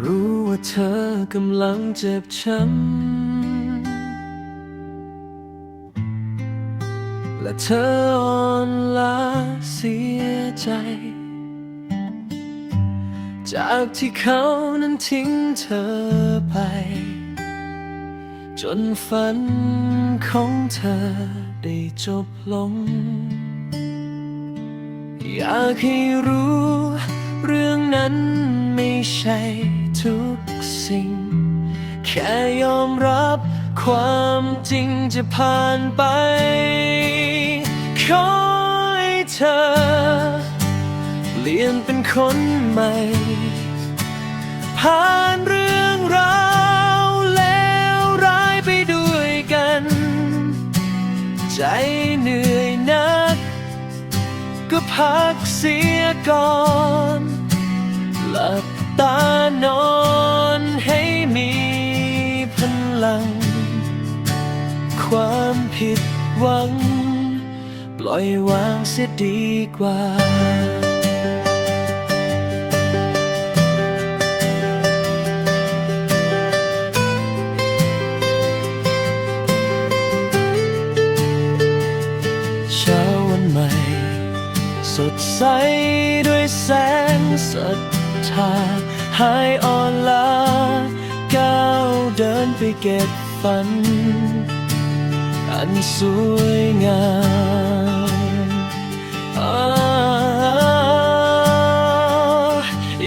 รู้ว่าเธอกำลังเจ็บช้ำ และเธออ่อนล้าเสียใจ จากที่เขานั้นทิ้งเธอไป จนฝันของเธอได้จบลง อยากให้รู้เรื่องนั้นไม่ใช่ ทุกสิ่ง แค่ยอมรับความจริงจะผ่านไป ขอให้เธอ เปลี่ยนเป็นคนใหม่ ผ่านเรื่องราวแล้วร้ายไปด้วยกัน ใจเหนื่อยนัก ก็พักเสียก่อนหลับ ตานอนให้มีพลัง ความผิดหวัง ปล่อยวางเสียดีกว่าเช้าวันใหม่สดใสด้วยแสงศรั ทาหายอ่อนล้าก้าวเดินไปเก็บฝัน อันสวยงามอ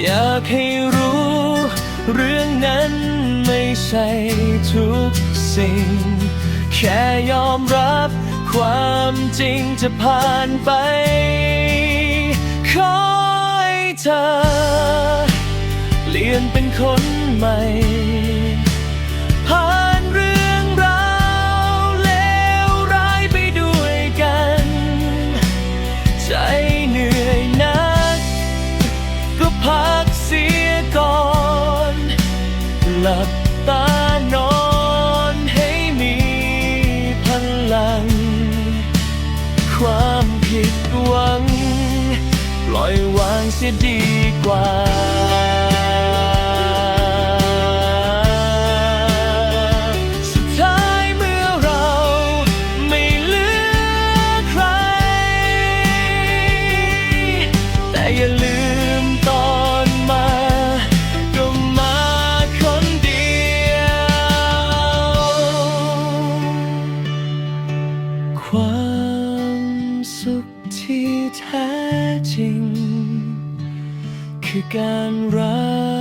อยากให้รู้ เรื่องนั้นไม่ใช่ทุกสิ่ง แค่ยอมรับความจริงจะผ่านไป ขอให้เธอ เป็นคนใหม่ ผ่านเรื่องราวแล้วร้ายไปด้วยกัน ใจเหนื่อยนัก ก็พักเสียก่อน หลับตานอนให้มีพลัง ความผิดหวัง ปล่อยวางเสียดีกว่า สุขที่แท้จริง คือการรัก